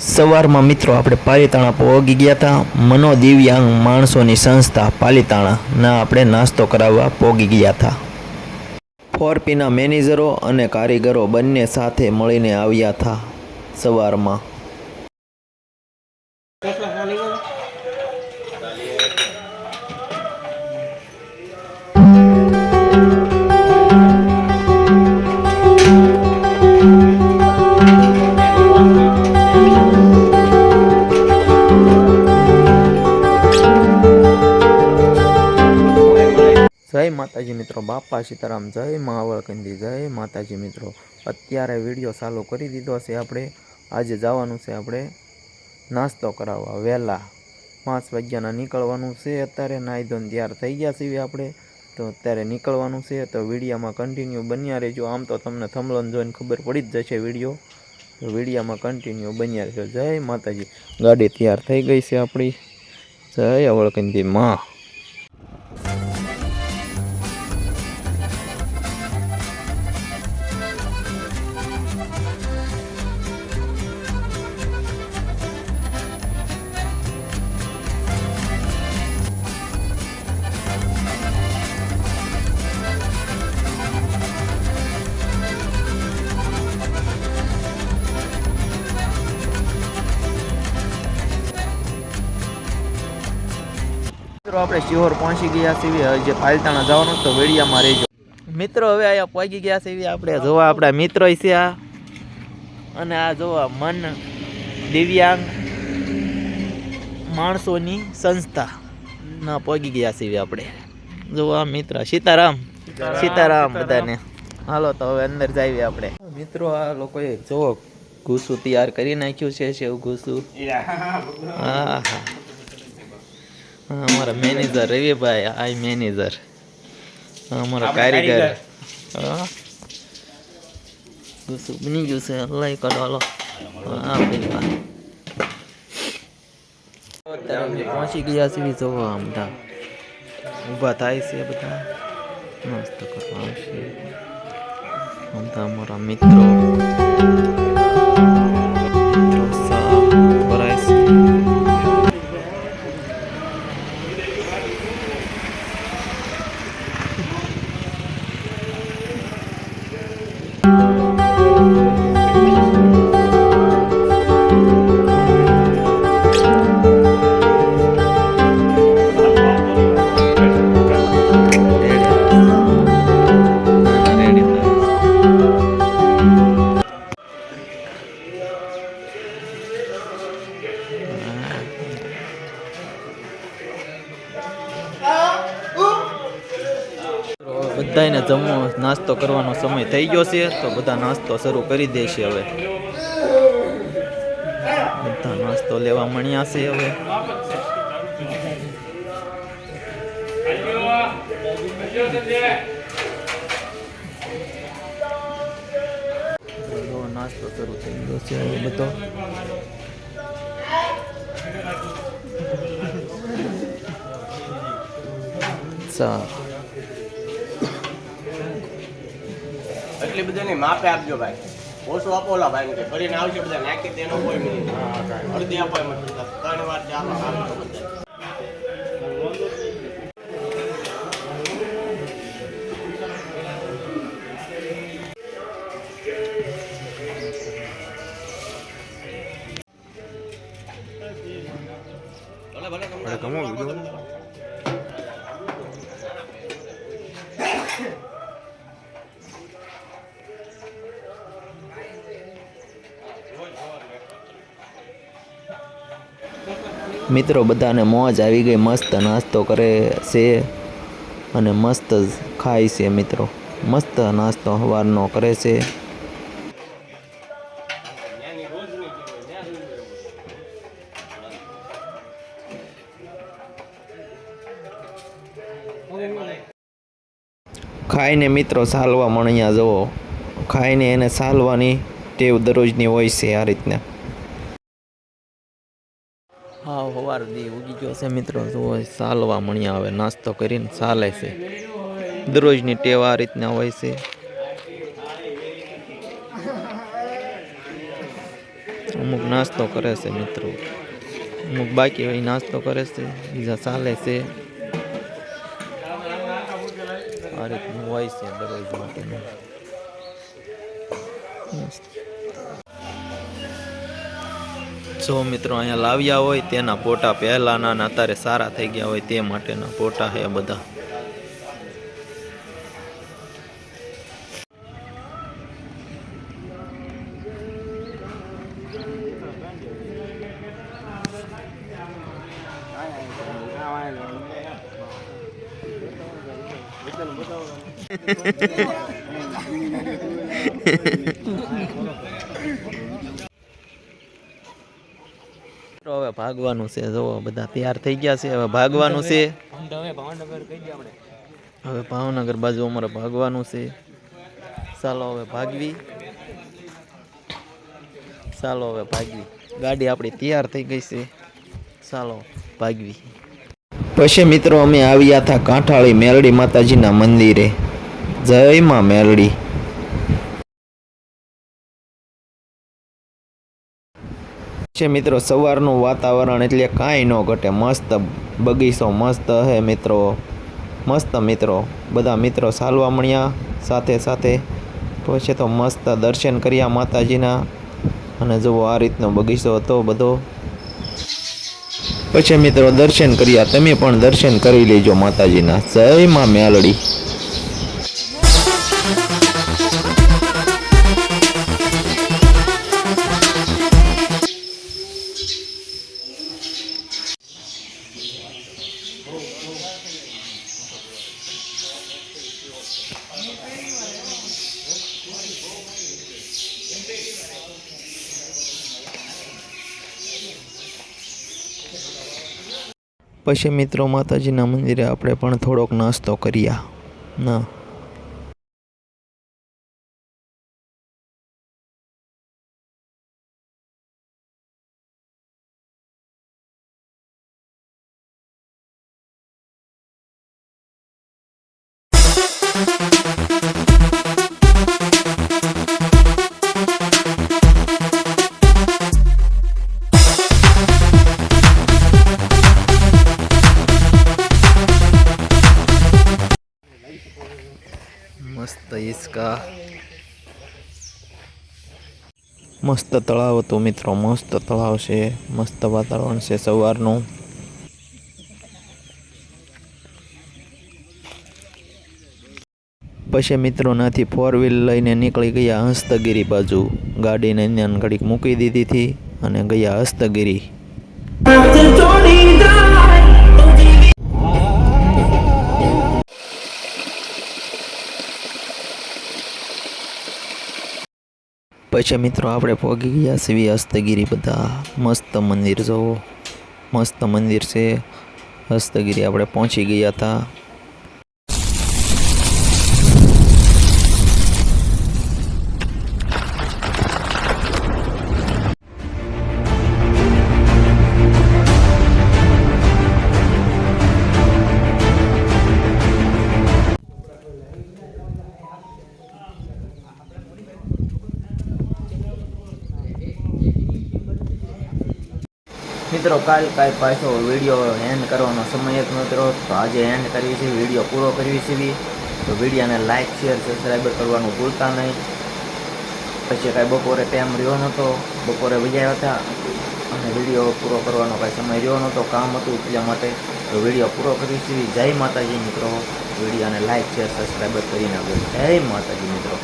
સવારમાં મિત્રો આપણે પાલીતાણા પહોંચી ગયા હતા મનોદિવ્યાંગ માણસોની સંસ્થા પાલીતાણાના આપણે નાસ્તો કરાવવા પહોંચી ગયા હતા ફોરપીના મેનેજરો અને કારીગરો બંને સાથે મળીને આવ્યા હતા સવારમાં. જય માતાજી મિત્રો, બાપા સીતારામ, જય મહાવળકંદી જય માતાજી મિત્રો. અત્યારે વીડિયો ચાલુ કરી દીધો છે આપણે. આજે જવાનું છે આપણે નાસ્તો કરાવવા. વહેલા પાંચ વાગ્યાના નીકળવાનું છે. અત્યારે નાહી ધોઈને તૈયાર થઈ ગયા છીએ આપણે. તો અત્યારે નીકળવાનું છે. તો વિડીયામાં કન્ટિન્યુ બન્યા રહેજો. આમ તો તમને થમલન જોઈને ખબર પડી જ જશે વીડિયો. તો વિડીયામાં કન્ટિન્યુ બન્યા રહેજો. જય માતાજી. ગાડી તૈયાર થઈ ગઈ છે આપણી. જય અવળકંદી માં. મિત્રો આપણે શિહોર પહોંચી ગયા છીએ. જે પાલતાણા જવાનું તો વેડિયામાં રહેજો. મિત્રો હવે અહીંયા પહોંચી ગયા છીએ. આપણે જોવા આપણા મિત્રો છે આ. અને આ જોવા મન દિવ્યાંગ માણસોની સંસ્થા ના પહોંચી ગયા છીએ આપણે. જોવા મિત્ર સીતારામ. સીતારામ. બધાને. હાલો તો હવે અંદર જઈએ આપણે. મિત્રો આ લોકોએ જો ઘૂસું તૈયાર કરી નાખ્યું છે સેવ ઘૂસું. હા હા અમારા મેનેજર રવિભાઈ આઈ મેનેજર અમારા કારીગર. હા. ગુસ્સું બની ગયું છે? અલ્લાહ કાઢો હાલો. હા ભાઈ પહોંચી ગયા છીએ જોવા આમ બધા ઊભા થાય છે બધા. નાસ્તો કરવા આવશે. તો અમારા મિત્રો. બધાને જમવો નાસ્તો કરવાનો સમય થઈ ગયો છે, તો બધા નાસ્તો શરૂ કરી દેશે હવે. બધા નાસ્તો લેવા મળ્યા છે હવે. નાસ્તો શરૂ થઈ ગયો છે હવે બધો. સા એટલી બધી નહીં માપે આપજો ભાઈ. ઓછું આપો ઓલા ભાઈ કે ભરીને આવશે બધા નાખી દેનો કોઈ નહીં. અડધી એમ ત્રણ વાર ચાલો આપજો બધા ભલે ભલે મિત્રો, બધાને મોજ આવી ગઈ. મસ્ત નાસ્તો કરે છે અને મસ્ત ખાય છે મિત્રો. મસ્ત નાસ્તો સવારનો કરે છે. ખાઈને મિત્રો સાલવા મણિયા જવો. ખાઈને એને સાલવાની ટેવ દરરોજની હોય છે આ રીતના. સવાર દી ઉગી ગયો છે મિત્રો. જુઓ સાલવા મણ્યા આવે, નાસ્તો કરીને ચાલે છે. દરરોજની ટેવ આ રીતના હોય છે. અમુક નાસ્તો કરે છે મિત્રો. અમુક બાકી હોય નાસ્તો કરે છે, બીજા ચાલે છે. આ રીતનું હોય છે દરરોજ માટેનું. જો મિત્રો અહીંયા લાવ્યા હોય, તેના ફોટા પહેલાના ને અત્યારે સારા થઈ ગયા હોય તે માટેના ફોટા છે બધા. મિત્રો હવે ભાગવાનું છે. જોવો બધા તૈયાર થઈ ગયા છે. હવે ભાગવાનું છે. હવે ભાવનગર બાજુ અમારે ભાગવાનું છે. ચાલો હવે ભાગવી. ચાલો હવે ભાગવી. ગાડી આપણી તૈયાર થઈ ગઈ છે. ચાલો ભાગવી. પછી મિત્રો અમે આવ્યા હતા કાંઠાળી મેલડી માતાજીના મંદિરે. જય માં મેલડી. છે મિત્રો, સવારનું વાતાવરણ એટલે કાંઈ ન ઘટે. મસ્ત બગીચો, મસ્ત હે મિત્રો. મસ્ત મિત્રો. બધા મિત્રો સાલવા મળ્યા સાથે સાથે. પછી તો મસ્ત દર્શન કર્યા માતાજીના. અને જુઓ આ રીતનો બગીચો હતો બધો. પછી મિત્રો દર્શન કર્યા. તમે પણ દર્શન કરી લેજો માતાજીના. જય માં મેલડી. પછી મિત્રો માતાજીના મંદિરે આપણે પણ થોડોક નાસ્તો કર્યા ના. મસ્ત તળાવ હતું મિત્રો, મસ્ત તળાવ છે, મસ્ત વાતાવરણ છે સવારનું. પછી મિત્રો નાથી ફોર વ્હીલ લઈને નીકળી ગયા હસ્તગીરી બાજુ. ગાડીને ત્યાં ઘડીક મૂકી દીધી હતી અને ગયા હસ્તગીરી. પછી મિત્રો, આપણે પહોંચી ગયા સીવી હસ્તગીરી બધા. મસ્ત મંદિર જોવો. મસ્ત મંદિર છે. હસ્તગીરી આપણે પહોંચી ગયા હતા. મિત્રો, કાલ કાંઈ પાછો વીડિયો એન્ડ કરવાનો સમય જ નહોતો તો આજે એન્ડ કરવી છે વીડિયો પૂરો કરવી છે તો વિડીયોને લાઇક શેર સબસ્ક્રાઈબ કરવાનું ભૂલતા નહીં. પછી કાંઈ બપોરે ટાઈમ રહ્યો નહોતો, બપોરે વજાયા હતા અને વીડિયો પૂરો કરવાનો કાંઈ સમય રહ્યો નહોતો, કામ હતું એટલા માટે. તો વીડિયો પૂરો કરવી છે જય માતાજી મિત્રો. વિડીયોને લાઇક શેર સબસ્ક્રાઈબ કરી નાખો જય માતાજી મિત્રો.